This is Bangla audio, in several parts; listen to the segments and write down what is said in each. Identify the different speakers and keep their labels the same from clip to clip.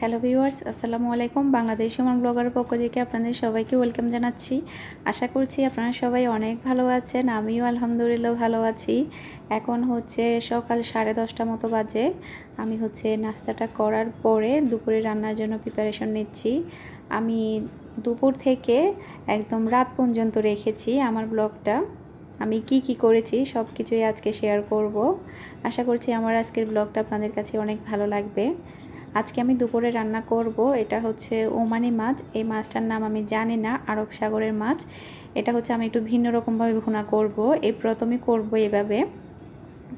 Speaker 1: হ্যালো ভিউয়ার্স, আসসালামু আলাইকুম। বাংলাদেশ সমান ব্লগারের পক্ষ থেকে আপনাদের সবাইকে ওয়েলকাম জানাচ্ছি। আশা করছি আপনারা সবাই অনেক ভালো আছেন, আমিও আলহামদুলিল্লাহ ভালো আছি। এখন হচ্ছে সকাল সাড়ে দশটা মতো বাজে। আমি হচ্ছে নাস্তাটা করার পরে দুপুরে রান্নার জন্য প্রিপারেশন নিচ্ছি। আমি দুপুর থেকে একদম রাত পর্যন্ত রেখেছি আমার ব্লগটা। আমি কি কি করেছি সব কিছুই আজকে শেয়ার করব। আশা করছি আমার আজকের ব্লগটা আপনাদের কাছে অনেক ভালো লাগবে। আজকে আমি দুপুরে রান্না করব, এটা হচ্ছে ওমানি মাছ। এই মাছটার নাম আমি জানি না, আরব সাগরের মাছ। এটা হচ্ছে আমি একটু ভিন্ন রকমভাবে ভুনা করব। এই প্রথমে করব এভাবে।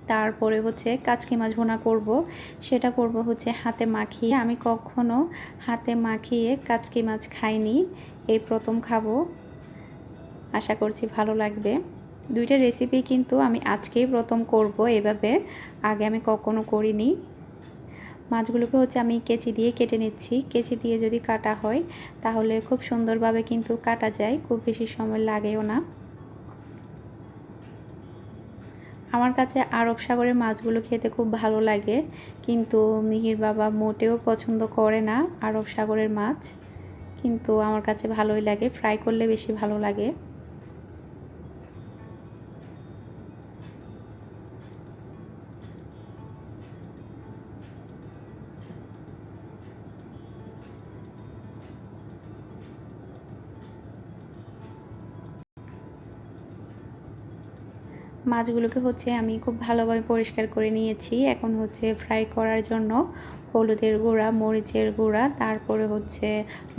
Speaker 1: তারপরে হচ্ছে কাচকি মাছ ভুনা করব। সেটা করব হচ্ছে হাতে মাখিয়ে। আমি কখনো হাতে মাখিয়ে কাচকি মাছ খাইনি। এই প্রথম খাব। আশা করছি ভালো লাগবে। দুইটা রেসিপি কিন্তু আমি আজকেই প্রথম করব এভাবে। আগে আমি কখনো করিনি। মাছগুলোকে হচ্ছে আমি কেচি দিয়ে কেটে নিচ্ছি। কেচি দিয়ে যদি কাটা হয়, তাহলে খুব সুন্দরভাবে কিন্তু কাটা যায়, খুব বেশি সময় লাগেও না। আমার কাছে আরব সাগরের মাছগুলো খেতে খুব ভালো লাগে, কিন্তু মিহির বাবা মোটেও পছন্দ করে না আরব সাগরের মাছ। কিন্তু আমার কাছে ভালোই লাগে, ফ্রাই করলে বেশি ভালো লাগে। মাছগুলোকে হচ্ছে আমি খুব ভালোভাবে পরিষ্কার করে নিয়েছি। এখন হচ্ছে ফ্রাই করার জন্য হলুদের গুঁড়া, মরিচের গুঁড়া, তারপরে হচ্ছে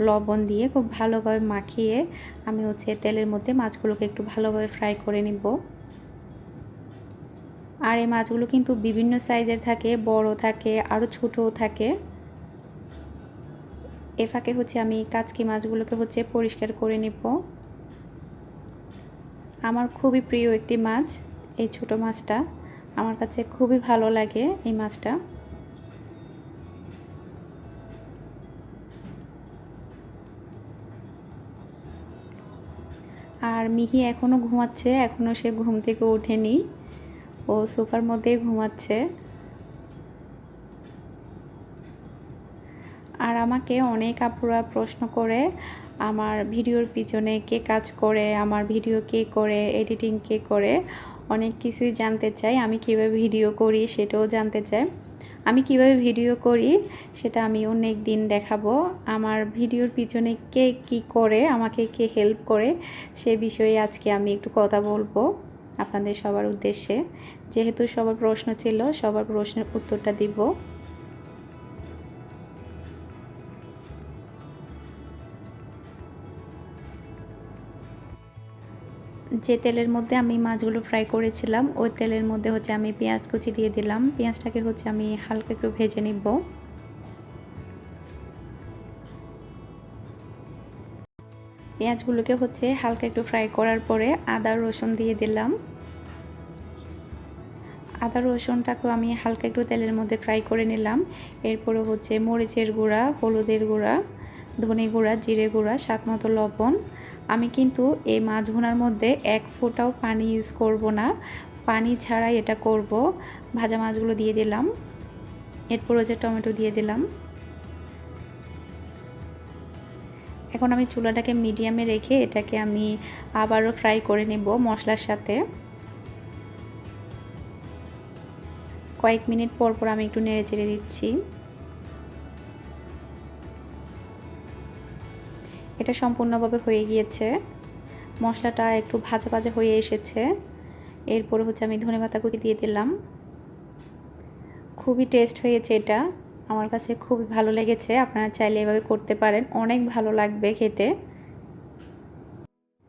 Speaker 1: লবণ দিয়ে খুব ভালোভাবে মাখিয়ে আমি হচ্ছে তেলের মধ্যে মাছগুলোকে একটু ভালোভাবে ফ্রাই করে নিব। আর এই মাছগুলো কিন্তু বিভিন্ন সাইজের থাকে, বড় থাকে আরও ছোটও থাকে। এ ফাঁকে হচ্ছে আমি কাচকি মাছগুলোকে হচ্ছে পরিষ্কার করে নিব। আমার খুবই প্রিয় একটি মাছ। এই ছোট মাছটা আমার কাছে খুবই ভালো লাগে এই মাছটা। আর মিহি এখনও ঘুমাচ্ছে এখনও সে ঘুম থেকে ওঠেনি। ও সোফার মধ্যেই ঘুমাচ্ছে। আর আমাকে অনেক আপুরা প্রশ্ন করে, আমার ভিডিওর পিছনে কে কাজ করে, আমার ভিডিও কে করে, এডিটিং কে করে। অনেক কিছুই জানতে চাই, আমি কীভাবে ভিডিও করি সেটাও জানতে চাই। আমি কীভাবে ভিডিও করি সেটা আমি অনেক দিন দেখাবো। আমার ভিডিওর পিছনে কে কি করে, আমাকে কে হেল্প করে, সে বিষয়ে আজকে আমি একটু কথা বলব আপনাদের সবার উদ্দেশ্যে। যেহেতু সবার প্রশ্ন ছিল, সবার প্রশ্নের উত্তরটা দিব। যে তেলের মধ্যে আমি মাছগুলো ফ্রাই করেছিলাম, ওই তেলের মধ্যে হচ্ছে আমি পেঁয়াজ কুচি দিয়ে দিলাম। পেঁয়াজটাকে হচ্ছে আমি হালকা একটু ভেজে নিব। পেঁয়াজগুলোকে হচ্ছে হালকা একটু ফ্রাই করার পরে আদা, রসুন দিয়ে দিলাম। আদা, রসুনটাকেও আমি হালকা একটু তেলের মধ্যে ফ্রাই করে নিলাম। এরপরে হচ্ছে মরিচের গুঁড়া, হলুদের গুঁড়া, ধনে গুঁড়া, জিরে গুঁড়া, স্বাদ মতো লবণ আমি কিন্তু এই মাছ ভুনার মধ্যে এক ফোঁটাও পানি ইউজ করব না। পানি ছাড়াই এটা করব। ভাজা মাছগুলো দিয়ে দিলাম। এরপর হচ্ছে টমেটো দিয়ে দিলাম। এখন আমি চুলাটাকে মিডিয়ামে রেখে এটাকে আমি আবারও ফ্রাই করে নেব মশলার সাথে। কয়েক মিনিট পর পর আমি একটু নেড়ে চেড়ে দিচ্ছি। এটা সম্পূর্ণভাবে হয়ে গিয়েছে। মশলাটা একটু ভাজা ভাজা হয়ে এসেছে। এরপরে হচ্ছে আমি ধনে পাতা কুচি দিয়ে দিলাম। খুবই টেস্ট হয়েছে এটা। আমার কাছে খুবই ভালো লেগেছে। আপনারা চাইলে এভাবে করতে পারেন। অনেক ভালো লাগবে খেতে।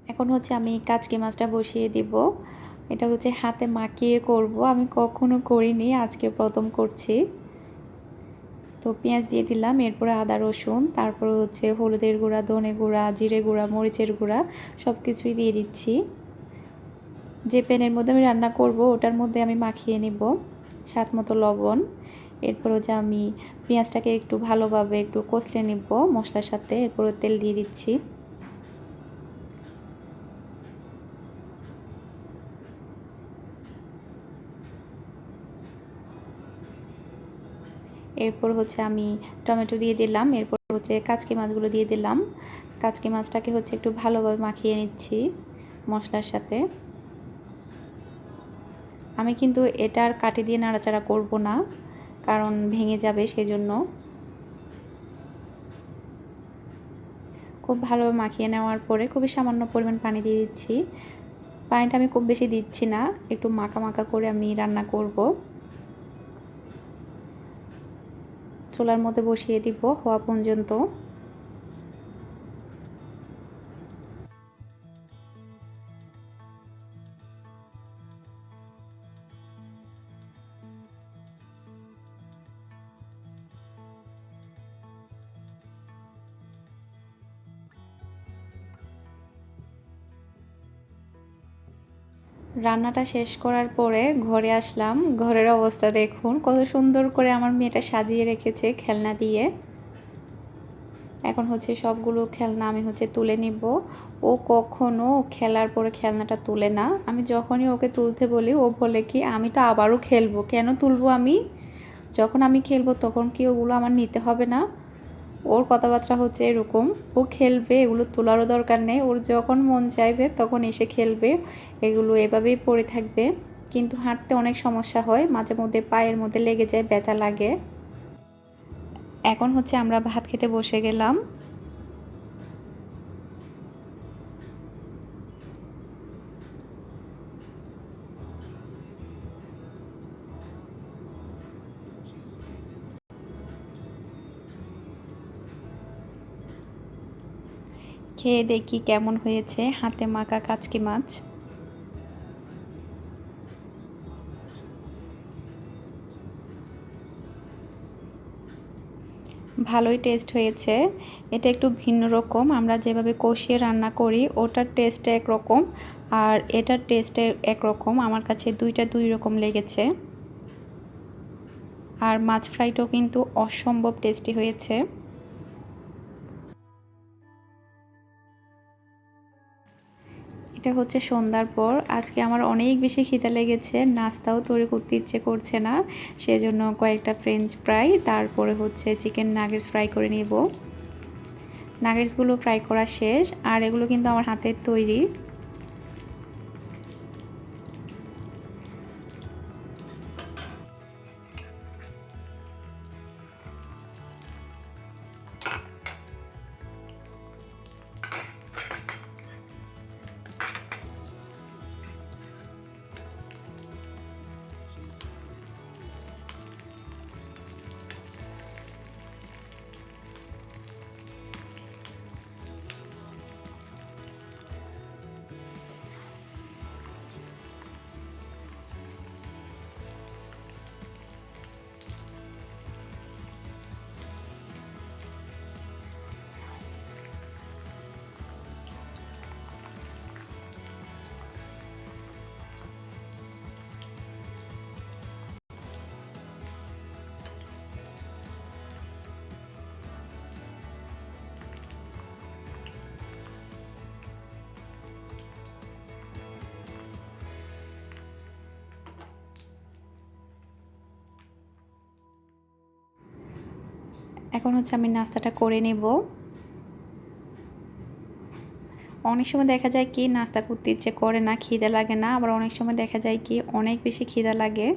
Speaker 1: এখন হচ্ছে আমি কাচকি মাছটা বসিয়ে দিব। এটা হচ্ছে হাতে মাখিয়ে করব। আমি কখনো করিনি, আজকে প্রথম করছি। তো পেঁয়াজ দিয়ে দিলাম, এরপরে আদা, রসুন, তারপর হচ্ছে হলুদের গুঁড়া, ধনে গুঁড়া, জিরে গুঁড়া, মরিচের গুঁড়া সব কিছুই দিয়ে দিচ্ছি। যে প্যানের মধ্যে আমি রান্না করব, ওটার মধ্যে আমি মাখিয়ে নেব স্বাদ মতো লবণ। এরপর হচ্ছে আমি পেঁয়াজটাকে একটু ভালোভাবে একটু কষলে নিব মশলার সাথে, এরপরে তেল দিয়ে দিচ্ছি। এরপর হচ্ছে আমি টমেটো দিয়ে দিলাম, এরপর হচ্ছে কাচকি মাছগুলো দিয়ে দিলাম। কাচকি মাছটাকে হচ্ছে একটু ভালোভাবে মাখিয়ে নিচ্ছি মশলার সাথে। আমি কিন্তু এটা আর কাটি দিয়ে নাড়াচাড়া করব না, কারণ ভেঙে যাবে সেজন্য। খুব ভালোভাবে মাখিয়ে নেওয়ার পরে খুবই সামান্য পরিমাণ পানি দিয়ে দিচ্ছি। পানিটা আমি খুব বেশি দিচ্ছি না, একটু মাখা মাখা করে আমি রান্না করব। চুলার মধ্যে বসিয়ে দিব হওয়া পর্যন্ত। রান্নাটা শেষ করার পরে ঘরে আসলাম। ঘরের অবস্থা দেখুন, কত সুন্দর করে আমার মেয়েটা সাজিয়ে রেখেছে খেলনা দিয়ে। এখন হচ্ছে সবগুলো খেলনা আমি হচ্ছে তুলে নিব। ও কখনো খেলার পরে খেলনাটা তুলে না। আমি যখনই ওকে তুলতে বলি, ও বলে কি, আমি তো আবারও খেলব, কেন তুলবো আমি? যখন আমি খেলব তখন কি ওগুলো আমার নিতে হবে না? ওর কথাবার্তা হচ্ছে এরকম। ও খেলবে, এগুলো তোলারও দরকার নেই। ওর যখন মন চাইবে তখন এসে খেলবে। এগুলো এভাবেই পড়ে থাকবে। কিন্তু হাঁটতে অনেক সমস্যা হয়। মাঝে মধ্যে পায়ের মধ্যে লেগে যায়, ব্যথা লাগে। এখন হচ্ছে আমরা ভাত খেতে বসে গেলাম। খেয়ে দেখি কেমন হয়েছে হাতে মাখা কাচকি মাছ। ভালোই টেস্ট হয়েছে। এটা একটু ভিন্ন রকম। আমরা যেভাবে কষিয়ে রান্না করি, ওটার টেস্ট একরকম আর এটার টেস্ট একরকম আমার কাছে দুইটা দুই রকম লেগেছে। আর মাছ ফ্রাইটাও কিন্তু অসম্ভব টেস্টি হয়েছে। এটা হচ্ছে সন্ধ্যার পর। আজকে আমার অনেক বেশি খিদে লেগেছে, নাস্তাও তৈরি করতে ইচ্ছে করছে না, সেজন্য কয়েকটা ফ্রেঞ্চ ফ্রাই তারপরে হচ্ছে চিকেন নাগেটস ফ্রাই করে নেব। নাগেটসগুলো ফ্রাই করা শেষ, আর এগুলো কিন্তু আমার হাতের তৈরি। এখন হচ্ছে আমি নাস্তাটা করে নেব। অনেক সময় দেখা যায় কি নাস্তা করতে ইচ্ছে করে না, খিদে লাগে না, আবার অনেক সময় দেখা যায় কি অনেক বেশি খিদে লাগে।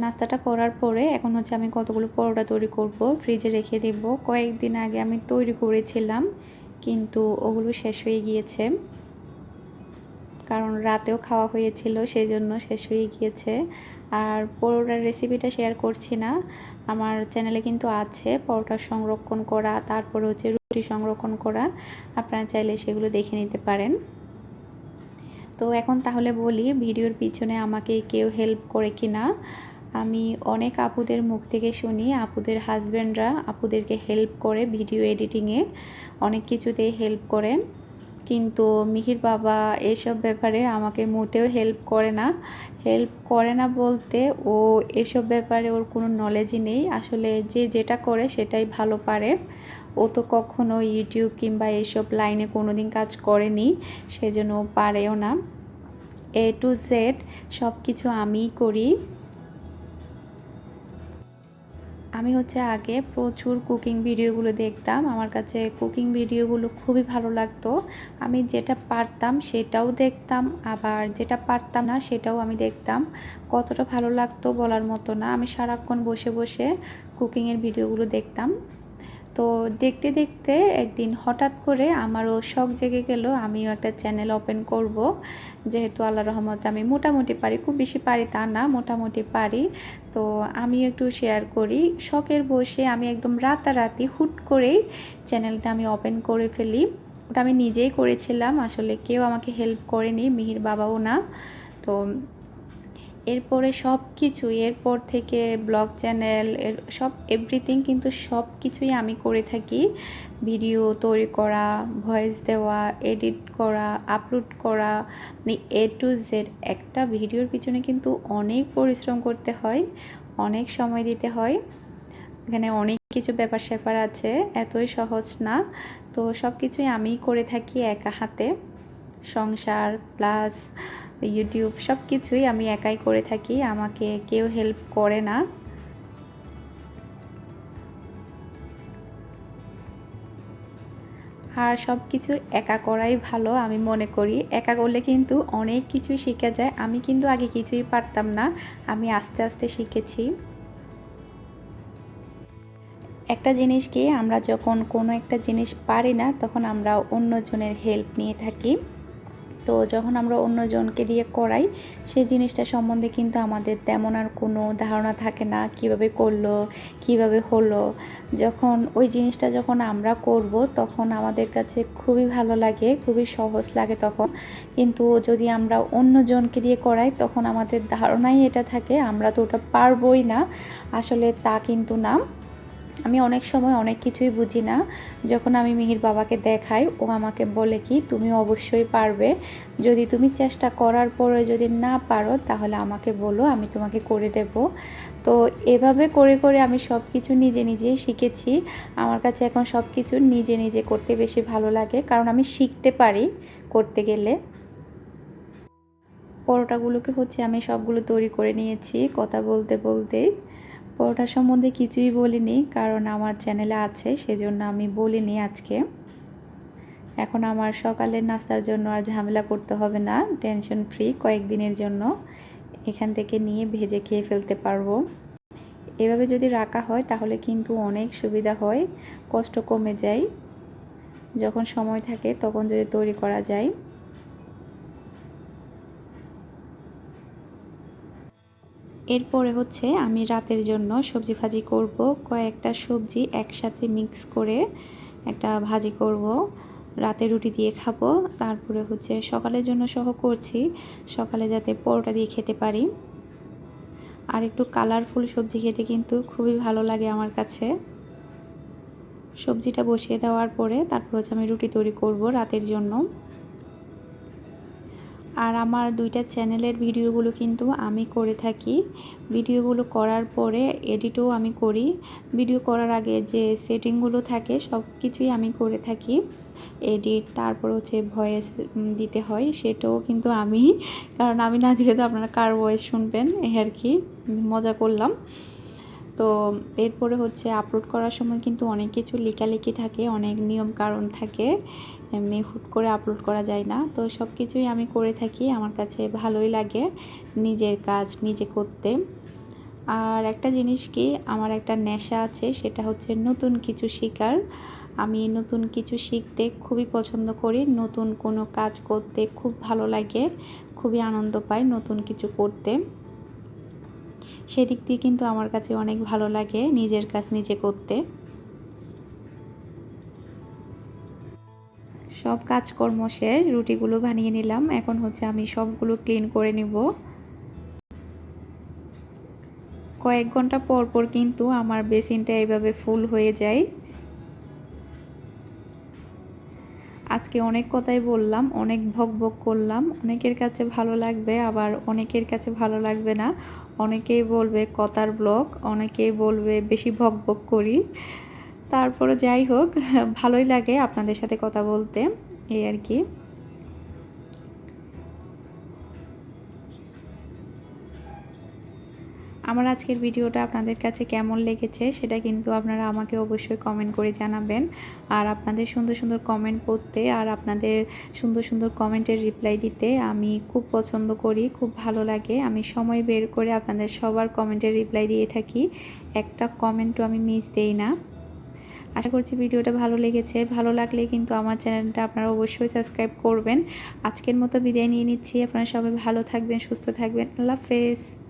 Speaker 1: নাস্তাটা করার পরে এখন হচ্ছে আমি কতগুলো পরোটা তৈরি করব ফ্রিজে রেখে দেব। কয়েকদিন আগে আমি তৈরি করেছিলাম, কিন্তু ওগুলো শেষ হয়ে গিয়েছে। কারণ রাতেও খাওয়া হয়েছিল সেই জন্য শেষ হয়ে গিয়েছে। আর পরোটার রেসিপিটা শেয়ার করছি না। আমার চ্যানেলে কিন্তু আছে পরোটা সংরক্ষণ করা, তারপরে হচ্ছে রুটি সংরক্ষণ করা। আপনারা চাইলে সেগুলো দেখে নিতে পারেন। তো এখন তাহলে বলি, ভিডিওর পিছনে আমাকে কেউ হেল্প করে কি না আমি অনেক আপুদের মুখ থেকে শুনি, আপুদের হাজব্যান্ডরা আপুদেরকে হেল্প করে ভিডিও এডিটিংয়ে অনেক কিছুতেই হেল্প করে। কিন্তু মিহির বাবা এসব ব্যাপারে আমাকে মোটেও হেল্প করে না। হেল্প করে না বলতে ও এসব ব্যাপারে ওর কোনো নলেজই নেই। আসলে যে যেটা করে সেটাই ভালো পারে। ও তো কখনো ইউটিউব কিংবা এসব লাইনে কোনো দিন কাজ করেনি, সেজন্য পারেও না। এ টু জেড সব কিছু আমিই করি। আমি হচ্ছে আগে প্রচুর কুকিং ভিডিওগুলো দেখতাম। আমার কাছে কুকিং ভিডিওগুলো খুবই ভালো লাগতো। আমি যেটা পারতাম সেটাও দেখতাম, আবার যেটা পারতাম না সেটাও আমি দেখতাম। কতটা ভালো লাগতো বলার মতো না। আমি সারাক্ষণ বসে বসে কুকিংয়ের ভিডিওগুলো দেখতাম। তো দেখতে দেখতে একদিন হঠাৎ করে আমারও শখ জেগে গেল, আমিও একটা চ্যানেল ওপেন করব। যেহেতু আল্লাহ রহমতে আমি মোটামুটি পারি, খুব বেশি পারি তা না, মোটামুটি পারি। তো আমিও একটু শেয়ার করি। শখের বসে আমি একদম রাতারাতি হুট করেই চ্যানেলটা আমি ওপেন করে ফেলি। ওটা আমি নিজেই করেছিলাম, আসলে কেউ আমাকে হেল্প করেনি, মিহির বাবাও না। তো এরপরে সব কিছুই এরপর থেকে ব্লগ চ্যানেল, এর সব এভরিথিং কিন্তু সব কিছুই আমি করে থাকি। ভিডিও তৈরি করা ভয়েস দেওয়া এডিট করা আপলোড করা মানে এ টু জেড একটা ভিডিওর পিছনে কিন্তু অনেক পরিশ্রম করতে হয়, অনেক সময় দিতে হয়। এখানে অনেক কিছু ব্যাপার স্যাপার আছে, এতই সহজ না। তো সব কিছুই আমি করে থাকি একা হাতে। সংসার প্লাস ইউটিউব সব কিছুই আমি একাই করে থাকি, আমাকে কেউ হেল্প করে না। আর সব কিছু একা করাই ভালো, আমি মনে করি। একা করলে কিন্তু অনেক কিছুই শেখা যায়, আমি কিন্তু আগে কিছুই পারতাম না, আমি আস্তে আস্তে শিখেছি। একটা জিনিস কি আমরা যখন কোনো একটা জিনিস পারি না, তখন আমরা অন্যজনের হেল্প নিয়ে থাকি। তো যখন আমরা অন্যজনকে দিয়ে করাই, সেই জিনিসটা সম্বন্ধে কিন্তু আমাদের তেমন আর কোনো ধারণা থাকে না, কীভাবে করল, কীভাবে হলো। যখন ওই জিনিসটা যখন আমরা করব, তখন আমাদের কাছে খুবই ভালো লাগে, খুবই সহজ লাগে তখন। কিন্তু যদি আমরা অন্যজনকে দিয়ে করাই, তখন আমাদের ধারণাই এটা থাকে, আমরা তো ওটা পারবই না। আসলে তা কিন্তু না। আমি অনেক সময় অনেক কিছুই বুঝি না। যখন আমি মিহির বাবাকে দেখাই, ও আমাকে বলে কি তুমি অবশ্যই পারবে। যদি তুমি চেষ্টা করার পরে যদি না পারো, তাহলে আমাকে বলো, আমি তোমাকে করে দেব। তো এভাবে করে করে আমি সব কিছু নিজে, নিজেই শিখেছি। আমার কাছে এখন সব কিছু নিজে নিজে করতে বেশি ভালো লাগে, কারণ আমি শিখতে পারি করতে গেলে। পরোটাগুলোকে হচ্ছে আমি সবগুলো তৈরি করে নিয়েছি, কথা বলতে, বলতেই। পরোটা সম্বন্ধে কিছুই বলিনি, কারণ আমার চ্যানেলে আছে, সেজন্য আমি বলিনি আজকে। এখন আমার সকালের নাস্তার জন্য আর ঝামেলা করতে হবে না, টেনশন ফ্রি কয়েকদিনের জন্য। এখান থেকে নিয়ে ভেজে খেয়ে ফেলতে পারব। এভাবে যদি রাখা হয়, তাহলে কিন্তু অনেক সুবিধা হয়, কষ্ট কমে যায়। যখন সময় থাকে, তখন যদি তৈরি করা যায়। এরপরে হচ্ছে আমি রাতের জন্য সবজি ভাজি করব, কয়েকটা সবজি একসাথে মিক্স করে একটা ভাজি করব, রাতে রুটি দিয়ে খাব, তারপরে হচ্ছে সকালের জন্য সহ করছি, সকালে যাতে পরোটা দিয়ে খেতে পারি। আর একটু কালারফুল সবজি খেতে কিন্তু খুবই ভালো লাগে আমার কাছে। সবজিটা বসিয়ে দেওয়ার পরে তারপর হচ্ছে আমি রুটি তৈরি করব রাতের জন্য। আর আমার দুইটা চ্যানেলের ভিডিওগুলো কিন্তু আমি করে থাকি। ভিডিওগুলো করার পরে এডিটও আমি করি। ভিডিও করার আগে যে সেটিংগুলো থাকে সব কিছুই আমি করে থাকি। এডিট, তারপর হচ্ছে ভয়েস দিতে হয়, সেটাও কিন্তু আমি। কারণ আমি না দিলে তো আপনারা কার ভয়েস শুনবেন? এই আর কি, মজা করলাম। তো এরপরে হচ্ছে আপলোড করার সময় কিন্তু অনেক কিছু লেখালেখি থাকে, অনেক নিয়ম কারণ থাকে। এমনি হুট করে আপলোড করা যায় না। তো সব কিছুই আমি করে থাকি, আমার কাছে ভালোই লাগে নিজের কাজ, নিজে করতে। আর একটা জিনিস কি, আমার একটা নেশা আছে, সেটা হচ্ছে নতুন কিছু শেখার। আমি নতুন কিছু শিখতে খুবই পছন্দ করি, নতুন কোনো কাজ করতে খুব ভালো লাগে, খুবই আনন্দ পাই নতুন কিছু করতে। সেদিক দিয়ে কিন্তু আমার কাছে অনেক ভালো লাগে নিজের কাজ নিজে করতে। সব কাজকর্ম শেষ, রুটিগুলো বানিয়ে নিলাম। এখন হচ্ছে আমি সবগুলো ক্লিন করে নিব। কয়েক ঘণ্টা পর পর কিন্তু আমার বেসিনটা এইভাবে ফুল হয়ে যায়। আজকে অনেক কথাই বললাম, অনেক ভক ভক করলাম। অনেকের কাছে ভালো লাগবে, আবার অনেকের কাছে ভালো লাগবে না। অনেকেই বলবে কথার ব্লক, অনেকেই বলবে বেশি ভক ভক করি। তারপরে যাই হোক, ভালোই লাগে আপনাদের সাথে কথা বলতে, এই আর কি। আমার আজকের ভিডিওটা আপনাদের কাছে কেমন লেগেছে সেটা কিন্তু আপনারা আমাকে অবশ্যই কমেন্ট করে জানাবেন। আর আপনাদের সুন্দর সুন্দর কমেন্ট পড়তে আর আপনাদের সুন্দর সুন্দর কমেন্টের রিপ্লাই দিতে আমি খুব পছন্দ করি, খুব ভালো লাগে। আমি সময় বের করে আপনাদের সবার কমেন্টের রিপ্লাই দিয়ে থাকি। একটা কমেন্টও আমি মিস দেই না। আশা করছি ভিডিওটা ভালো লেগেছে। ভালো লাগলে কিন্তু আমার চ্যানেলটা আপনারা অবশ্যই সাবস্ক্রাইব করবেন। আজকের মতো বিদায় নিয়ে নিচ্ছি। আপনারা সবাই ভালো থাকবেন, সুস্থ থাকবেন। আল্লাহ হাফেজ।